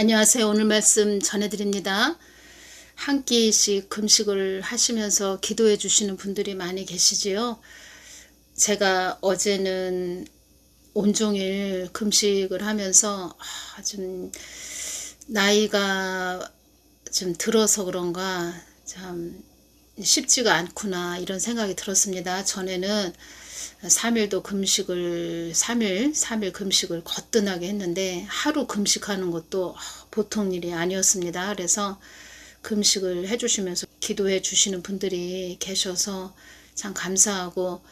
안녕하세요. 오늘 말씀 전해드립니다. 한 끼씩 금식을 하시면서 기도해 주시는 분들이 많이 계시지요. 제가 어제는 온종일 금식을 하면서 아, 좀 나이가 좀 들어서 그런가 참 쉽지가 않구나 이런 생각이 들었습니다. 전에는 3일도 금식을 3일 3일 금식을 거뜬하게 했는데 하루 금식하는 것도 보통 일이 아니었습니다. 그래서 금식을 해주시면서 기도해 주시는 분들이 계셔서 참 감사하고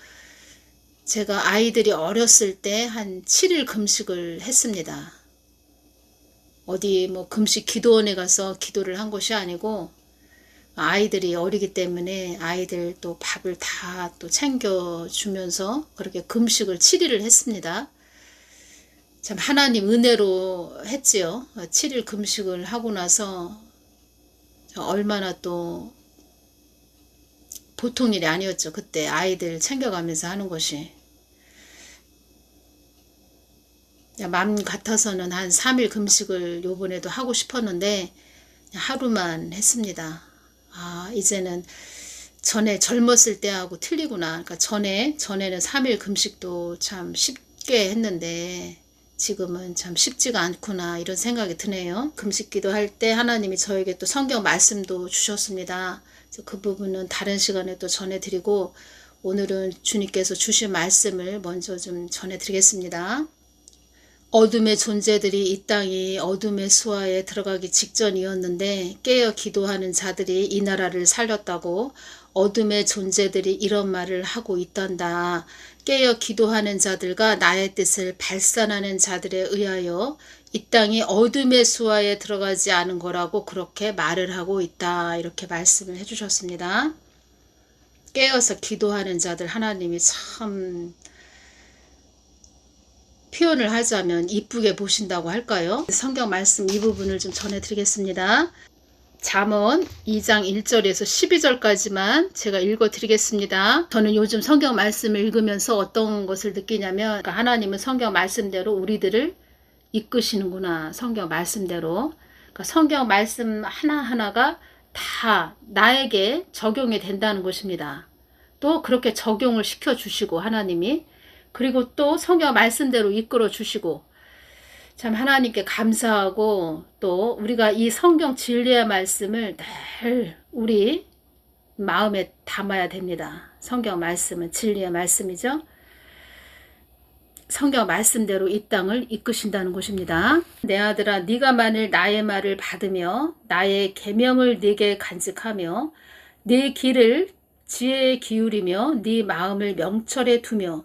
제가 아이들이 어렸을 때 한 7일 금식을 했습니다. 어디 뭐 금식 기도원에 가서 기도를 한 것이 아니고 아이들이 어리기 때문에 아이들 또 밥을 다 또 챙겨주면서 그렇게 금식을 7일을 했습니다. 참 하나님 은혜로 했지요. 7일 금식을 하고 나서 얼마나 또 보통 일이 아니었죠. 그때 아이들 챙겨가면서 하는 것이. 마음 같아서는 한 3일 금식을 요번에도 하고 싶었는데 하루만 했습니다. 아, 이제는 전에 젊었을 때하고 틀리구나. 그러니까 전에, 전에는 3일 금식도 참 쉽게 했는데 지금은 참 쉽지가 않구나. 이런 생각이 드네요. 금식 기도 할 때 하나님이 저에게 또 성경 말씀도 주셨습니다. 그 부분은 다른 시간에 또 전해드리고 오늘은 주님께서 주신 말씀을 먼저 좀 전해드리겠습니다. 어둠의 존재들이 이 땅이 어둠의 수하에 들어가기 직전이었는데 깨어 기도하는 자들이 이 나라를 살렸다고 어둠의 존재들이 이런 말을 하고 있단다. 깨어 기도하는 자들과 나의 뜻을 발산하는 자들에 의하여 이 땅이 어둠의 수하에 들어가지 않은 거라고 그렇게 말을 하고 있다. 이렇게 말씀을 해주셨습니다. 깨어서 기도하는 자들 하나님이 참 표현을 하자면 이쁘게 보신다고 할까요? 성경 말씀 이 부분을 좀 전해드리겠습니다. 잠언 2장 1절에서 12절까지만 제가 읽어 드리겠습니다. 저는 요즘 성경 말씀을 읽으면서 어떤 것을 느끼냐면 그러니까 하나님은 성경 말씀대로 우리들을 이끄시는구나. 성경 말씀대로. 그러니까 성경 말씀 하나하나가 다 나에게 적용이 된다는 것입니다. 또 그렇게 적용을 시켜 주시고 하나님이 그리고 또 성경 말씀대로 이끌어 주시고 참 하나님께 감사하고 또 우리가 이 성경 진리의 말씀을 늘 우리 마음에 담아야 됩니다. 성경 말씀은 진리의 말씀이죠. 성경 말씀대로 이 땅을 이끄신다는 것입니다. 내 아들아 네가 만일 나의 말을 받으며 나의 계명을 네게 간직하며 네 길을 지혜에 기울이며 네 마음을 명철에 두며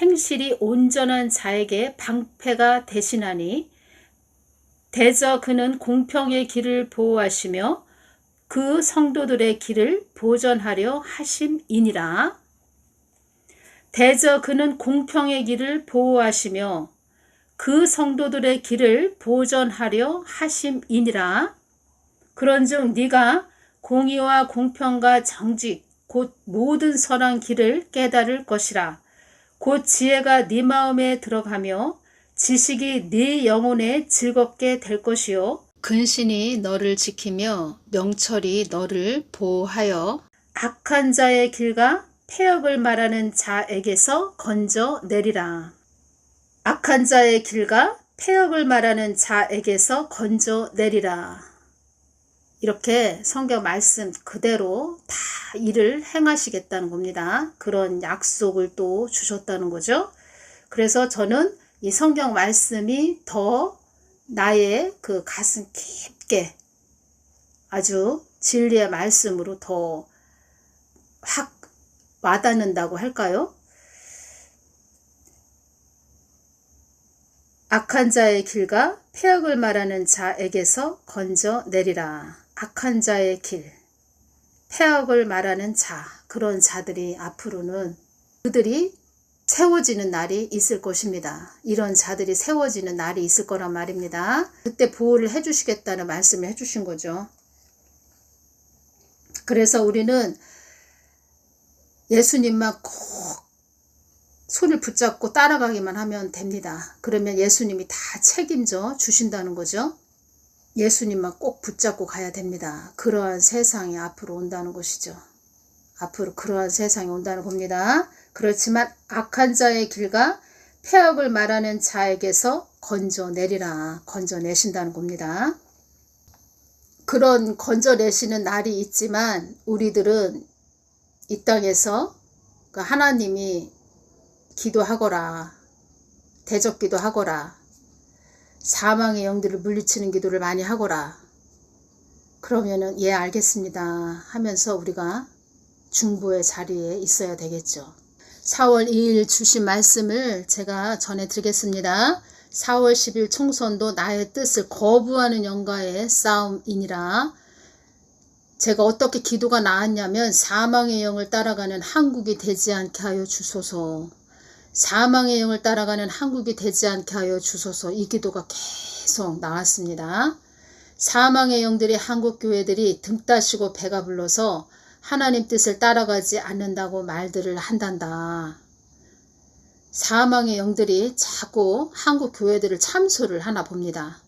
행실이 온전한 자에게 방패가 되시나니 대저 그는 공평의 길을 보호하시며 그 성도들의 길을 보전하려 하심이니라. 대저 그는 공평의 길을 보호하시며 그 성도들의 길을 보전하려 하심이니라. 그런즉 네가 공의와 공평과 정직 곧 모든 선한 길을 깨달을 것이라. 곧 지혜가 네 마음에 들어가며 지식이 네 영혼에 즐겁게 될 것이요. 근신이 너를 지키며 명철이 너를 보호하여 악한 자의 길과 폐역을 말하는 자에게서 건져 내리라. 악한 자의 길과 폐역을 말하는 자에게서 건져 내리라. 이렇게 성경 말씀 그대로 다 일을 행하시겠다는 겁니다. 그런 약속을 또 주셨다는 거죠. 그래서 저는 이 성경 말씀이 더 나의 그 가슴 깊게 아주 진리의 말씀으로 더 확 와닿는다고 할까요? 악한 자의 길과 폐역을 말하는 자에게서 건져 내리라. 악한 자의 길, 폐악을 말하는 자, 그런 자들이 앞으로는 그들이 세워지는 날이 있을 것입니다. 이런 자들이 세워지는 날이 있을 거란 말입니다. 그때 보호를 해주시겠다는 말씀을 해주신 거죠. 그래서 우리는 예수님만 꼭 손을 붙잡고 따라가기만 하면 됩니다. 그러면 예수님이 다 책임져 주신다는 거죠. 예수님만 꼭 붙잡고 가야 됩니다. 그러한 세상이 앞으로 온다는 것이죠. 앞으로 그러한 세상이 온다는 겁니다. 그렇지만 악한 자의 길과 폐악을 말하는 자에게서 건져내리라. 건져내신다는 겁니다. 그런 건져내시는 날이 있지만 우리들은 이 땅에서 그 하나님이 기도하거라. 대적 기도 하거라. 사망의 영들을 물리치는 기도를 많이 하거라. 그러면은 예 알겠습니다 하면서 우리가 중보의 자리에 있어야 되겠죠. 4월 2일 주신 말씀을 제가 전해드리겠습니다. 4월 10일 총선도 나의 뜻을 거부하는 영가의 싸움이니라. 제가 어떻게 기도가 나왔냐면 사망의 영을 따라가는 한국이 되지 않게 하여 주소서. 사망의 영을 따라가는 한국이 되지 않게 하여 주소서. 이 기도가 계속 나왔습니다. 사망의 영들이 한국 교회들이 등 따시고 배가 불러서 하나님 뜻을 따라가지 않는다고 말들을 한단다. 사망의 영들이 자꾸 한국 교회들을 참소를 하나 봅니다.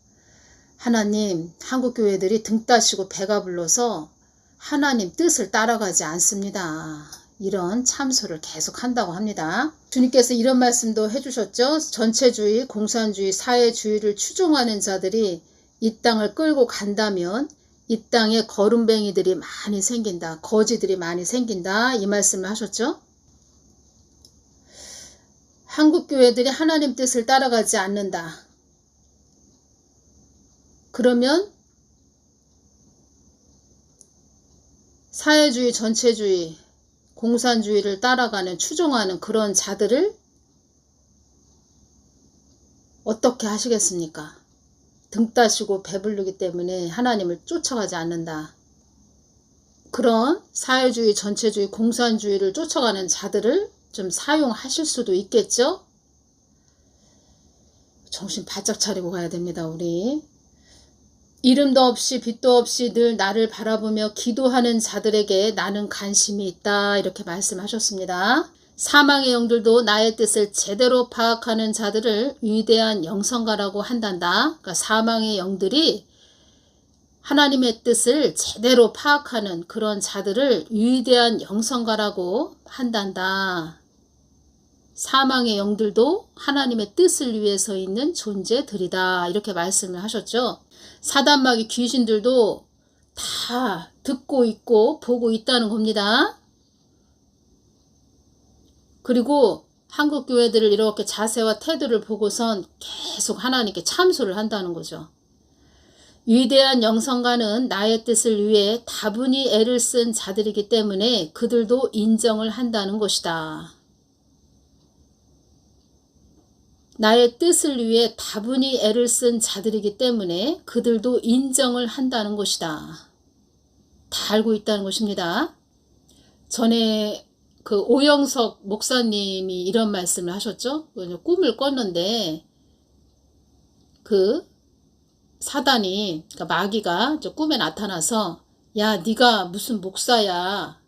하나님, 한국 교회들이 등 따시고 배가 불러서 하나님 뜻을 따라가지 않습니다. 이런 참소를 계속 한다고 합니다. 주님께서 이런 말씀도 해주셨죠. 전체주의, 공산주의, 사회주의를 추종하는 자들이 이 땅을 끌고 간다면 이 땅에 거름뱅이들이 많이 생긴다. 거지들이 많이 생긴다. 이 말씀을 하셨죠. 한국 교회들이 하나님 뜻을 따라가지 않는다. 그러면 사회주의, 전체주의, 공산주의를 따라가는 추종하는 그런 자들을 어떻게 하시겠습니까? 등 따시고 배부르기 때문에 하나님을 쫓아가지 않는다. 그런 사회주의, 전체주의, 공산주의를 쫓아가는 자들을 좀 사용하실 수도 있겠죠? 정신 바짝 차리고 가야 됩니다, 우리. 이름도 없이 빛도 없이 늘 나를 바라보며 기도하는 자들에게 나는 관심이 있다. 이렇게 말씀하셨습니다. 사망의 영들도 나의 뜻을 제대로 파악하는 자들을 위대한 영성가라고 한단다. 그러니까 사망의 영들이 하나님의 뜻을 제대로 파악하는 그런 자들을 위대한 영성가라고 한단다. 사망의 영들도 하나님의 뜻을 위해서 있는 존재들이다. 이렇게 말씀을 하셨죠. 사단마귀 귀신들도 다 듣고 있고 보고 있다는 겁니다. 그리고 한국 교회들을 이렇게 자세와 태도를 보고선 계속 하나님께 참소를 한다는 거죠. 위대한 영성가는 나의 뜻을 위해 다분히 애를 쓴 자들이기 때문에 그들도 인정을 한다는 것이다. 나의 뜻을 위해 다분히 애를 쓴 자들이기 때문에 그들도 인정을 한다는 것이다. 다 알고 있다는 것입니다. 전에 그 오영석 목사님이 이런 말씀을 하셨죠. 꿈을 꿨는데 그 사단이 그러니까 마귀가 꿈에 나타나서 야 네가 무슨 목사야.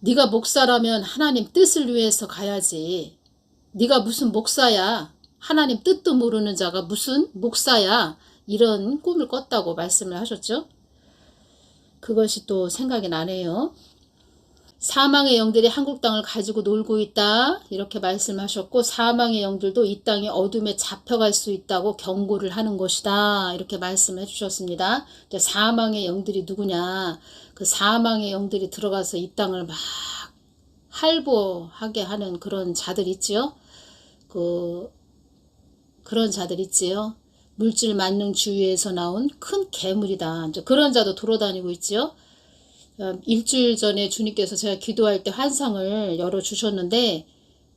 네가 목사라면 하나님 뜻을 위해서 가야지. 네가 무슨 목사야. 하나님 뜻도 모르는 자가 무슨 목사야. 이런 꿈을 꿨다고 말씀을 하셨죠. 그것이 또 생각이 나네요. 사망의 영들이 한국 땅을 가지고 놀고 있다. 이렇게 말씀하셨고 사망의 영들도 이 땅의 어둠에 잡혀갈 수 있다고 경고를 하는 것이다. 이렇게 말씀해 주셨습니다. 사망의 영들이 누구냐? 그 사망의 영들이 들어가서 이 땅을 막 할보하게 하는 그런 자들 있지요. 그 그런 자들 있지요. 물질 만능 주위에서 나온 큰 괴물이다. 그런 자도 돌아다니고 있지요. 어, 일주일 전에 주님께서 제가 기도할 때 환상을 열어주셨는데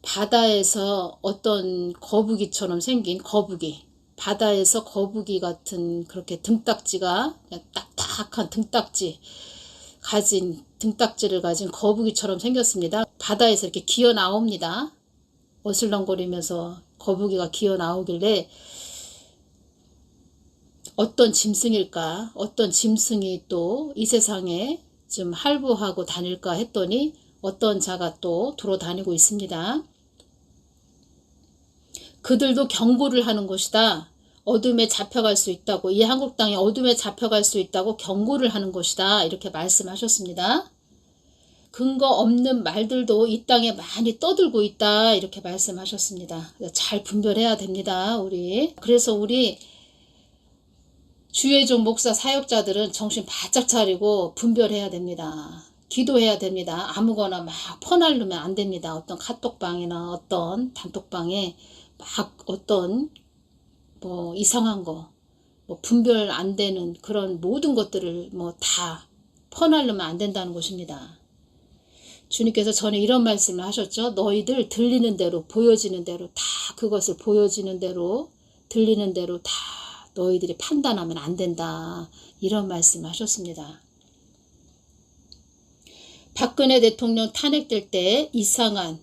바다에서 어떤 거북이처럼 생긴 거북이 바다에서 거북이 같은 그렇게 등딱지가 딱딱 사악한 등딱지 가진 등딱지를 가진 거북이처럼 생겼습니다. 바다에서 이렇게 기어 나옵니다. 어슬렁거리면서 거북이가 기어 나오길래 어떤 짐승일까? 어떤 짐승이 또 이 세상에 좀 할부하고 다닐까 했더니 어떤 자가 또 돌아다니고 있습니다. 그들도 경고를 하는 것이다. 어둠에 잡혀갈 수 있다고 이 한국 땅에 어둠에 잡혀갈 수 있다고 경고를 하는 것이다. 이렇게 말씀하셨습니다. 근거 없는 말들도 이 땅에 많이 떠들고 있다. 이렇게 말씀하셨습니다. 잘 분별해야 됩니다. 우리. 그래서 우리 주의종 목사 사역자들은 정신 바짝 차리고 분별해야 됩니다. 기도해야 됩니다. 아무거나 막 퍼날르면 안 됩니다. 어떤 카톡방이나 어떤 단톡방에 막 어떤 뭐 이상한 거, 뭐 분별 안 되는 그런 모든 것들을 뭐 다 퍼날르면 안 된다는 것입니다. 주님께서 전에 이런 말씀을 하셨죠. 너희들 들리는 대로 보여지는 대로 다 그것을 보여지는 대로 들리는 대로 다 너희들이 판단하면 안 된다. 이런 말씀을 하셨습니다. 박근혜 대통령 탄핵될 때 이상한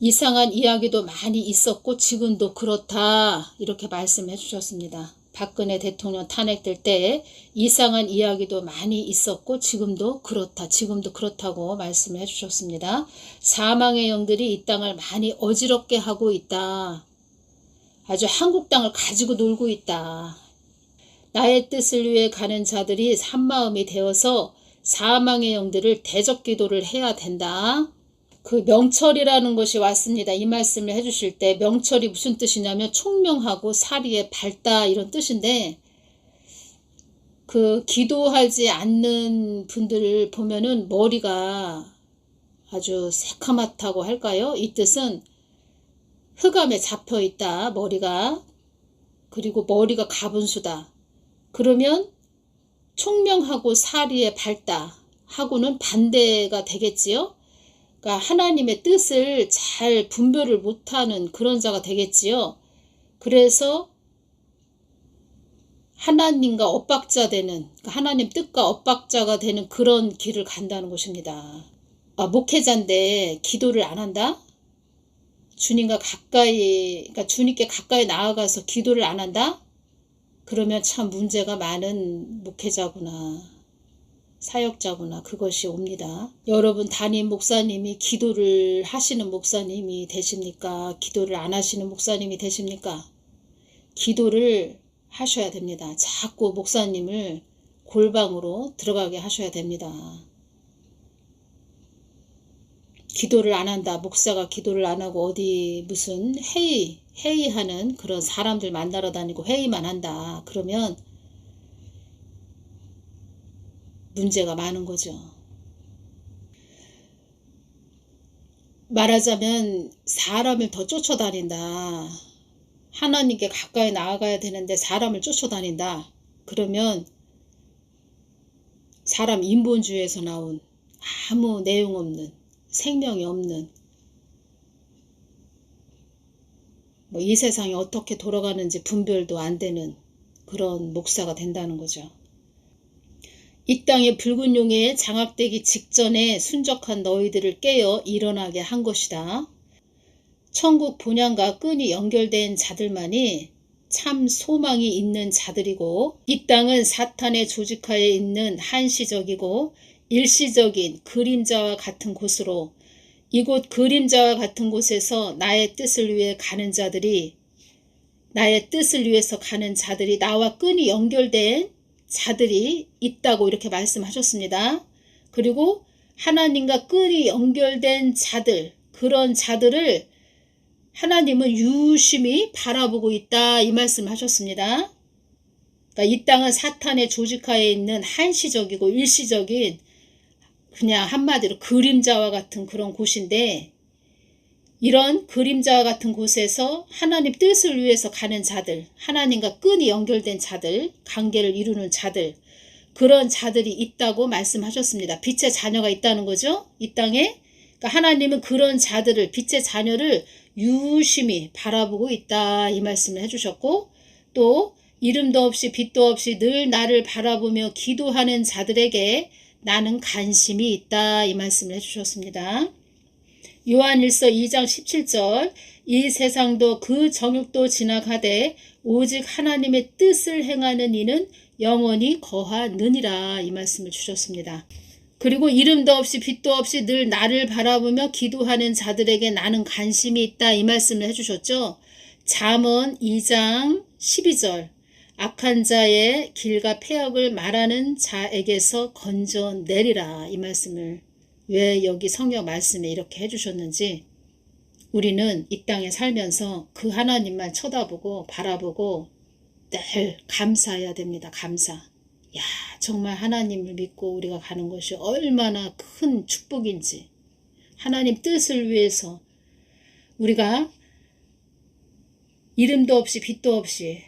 이상한 이야기도 많이 있었고 지금도 그렇다 이렇게 말씀해 주셨습니다. 박근혜 대통령 탄핵될 때 이상한 이야기도 많이 있었고 지금도 그렇다 지금도 그렇다고 말씀해 주셨습니다. 사망의 영들이 이 땅을 많이 어지럽게 하고 있다. 아주 한국 땅을 가지고 놀고 있다. 나의 뜻을 위해 가는 자들이 산마음이 되어서 사망의 영들을 대적 기도를 해야 된다. 그 명철이라는 것이 왔습니다. 이 말씀을 해주실 때 명철이 무슨 뜻이냐면 총명하고 사리에 밝다 이런 뜻인데 그 기도하지 않는 분들을 보면은 머리가 아주 새카맣다고 할까요? 이 뜻은 흑암에 잡혀 있다 머리가 그리고 머리가 가분수다. 그러면 총명하고 사리에 밝다 하고는 반대가 되겠지요. 그러니까 하나님의 뜻을 잘 분별을 못하는 그런 자가 되겠지요. 그래서 하나님과 엇박자 되는 그러니까 하나님 뜻과 엇박자가 되는 그런 길을 간다는 것입니다. 아, 목회자인데 기도를 안 한다? 주님과 가까이 그러니까 주님께 가까이 나아가서 기도를 안 한다? 그러면 참 문제가 많은 목회자구나. 사역자구나 그것이 옵니다. 여러분 담임 목사님이 기도를 하시는 목사님이 되십니까? 기도를 안 하시는 목사님이 되십니까? 기도를 하셔야 됩니다. 자꾸 목사님을 골방으로 들어가게 하셔야 됩니다. 기도를 안 한다. 목사가 기도를 안 하고 어디 무슨 회의, 회의하는 그런 사람들 만나러 다니고 회의만 한다. 그러면 문제가 많은 거죠. 말하자면 사람을 더 쫓아다닌다. 하나님께 가까이 나아가야 되는데 사람을 쫓아다닌다. 그러면 사람 인본주의에서 나온 아무 내용 없는 생명이 없는 뭐 이 세상이 어떻게 돌아가는지 분별도 안 되는 그런 목사가 된다는 거죠. 이 땅의 붉은 용에 장악되기 직전에 순적한 너희들을 깨어 일어나게 한 것이다. 천국 본향과 끈이 연결된 자들만이 참 소망이 있는 자들이고 이 땅은 사탄의 조직하에 있는 한시적이고 일시적인 그림자와 같은 곳으로 이곳 그림자와 같은 곳에서 나의 뜻을 위해 가는 자들이 나의 뜻을 위해서 가는 자들이 나와 끈이 연결된 자들이 있다고 이렇게 말씀하셨습니다. 그리고 하나님과 끈이 연결된 자들, 그런 자들을 하나님은 유심히 바라보고 있다. 이 말씀 하셨습니다. 그러니까 이 땅은 사탄의 조직하에 있는 한시적이고 일시적인 그냥 한마디로 그림자와 같은 그런 곳인데 이런 그림자와 같은 곳에서 하나님 뜻을 위해서 가는 자들, 하나님과 끈이 연결된 자들, 관계를 이루는 자들, 그런 자들이 있다고 말씀하셨습니다. 빛의 자녀가 있다는 거죠. 이 땅에. 그러니까 하나님은 그런 자들을, 빛의 자녀를 유심히 바라보고 있다. 이 말씀을 해주셨고, 또 이름도 없이 빛도 없이 늘 나를 바라보며 기도하는 자들에게 나는 관심이 있다 이 말씀을 해주셨습니다. 요한일서 2장 17절 이 세상도 그 정욕도 지나가되 오직 하나님의 뜻을 행하는 이는 영원히 거하느니라 이 말씀을 주셨습니다. 그리고 이름도 없이 빛도 없이 늘 나를 바라보며 기도하는 자들에게 나는 관심이 있다 이 말씀을 해주셨죠. 잠언 2장 12절 악한 자의 길과 폐역을 말하는 자에게서 건져내리라 이 말씀을 왜 여기 성경 말씀에 이렇게 해주셨는지 우리는 이 땅에 살면서 그 하나님만 쳐다보고 바라보고 늘 감사해야 됩니다. 감사. 야, 정말 하나님을 믿고 우리가 가는 것이 얼마나 큰 축복인지. 하나님 뜻을 위해서 우리가 이름도 없이 빛도 없이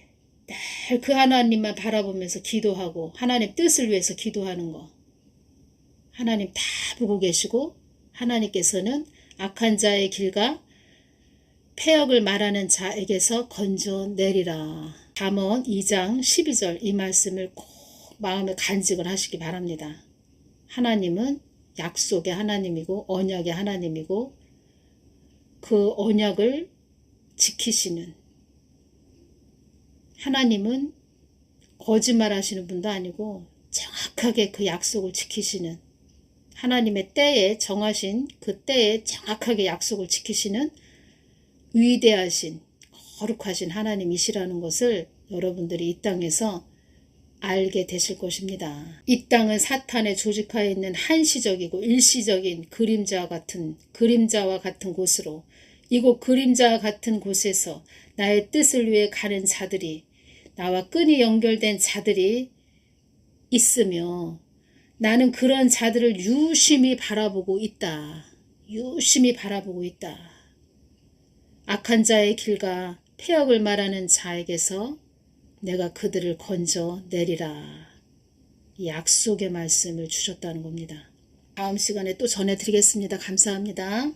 늘 그 하나님만 바라보면서 기도하고 하나님 뜻을 위해서 기도하는 거. 하나님 다 보고 계시고 하나님께서는 악한 자의 길과 폐역을 말하는 자에게서 건져내리라. 잠언 2장 12절 이 말씀을 꼭 마음에 간직을 하시기 바랍니다. 하나님은 약속의 하나님이고 언약의 하나님이고 그 언약을 지키시는 하나님은 거짓말 하시는 분도 아니고 정확하게 그 약속을 지키시는 하나님의 때에 정하신 그 때에 정확하게 약속을 지키시는 위대하신 거룩하신 하나님이시라는 것을 여러분들이 이 땅에서 알게 되실 것입니다. 이 땅은 사탄의 조직하에 있는 한시적이고 일시적인 그림자와 같은 그림자와 같은 곳으로 이곳 그림자와 같은 곳에서 나의 뜻을 위해 가는 자들이 나와 끈이 연결된 자들이 있으며 나는 그런 자들을 유심히 바라보고 있다. 유심히 바라보고 있다. 악한 자의 길과 폐역을 말하는 자에게서 내가 그들을 건져 내리라. 약속의 말씀을 주셨다는 겁니다. 다음 시간에 또 전해드리겠습니다. 감사합니다.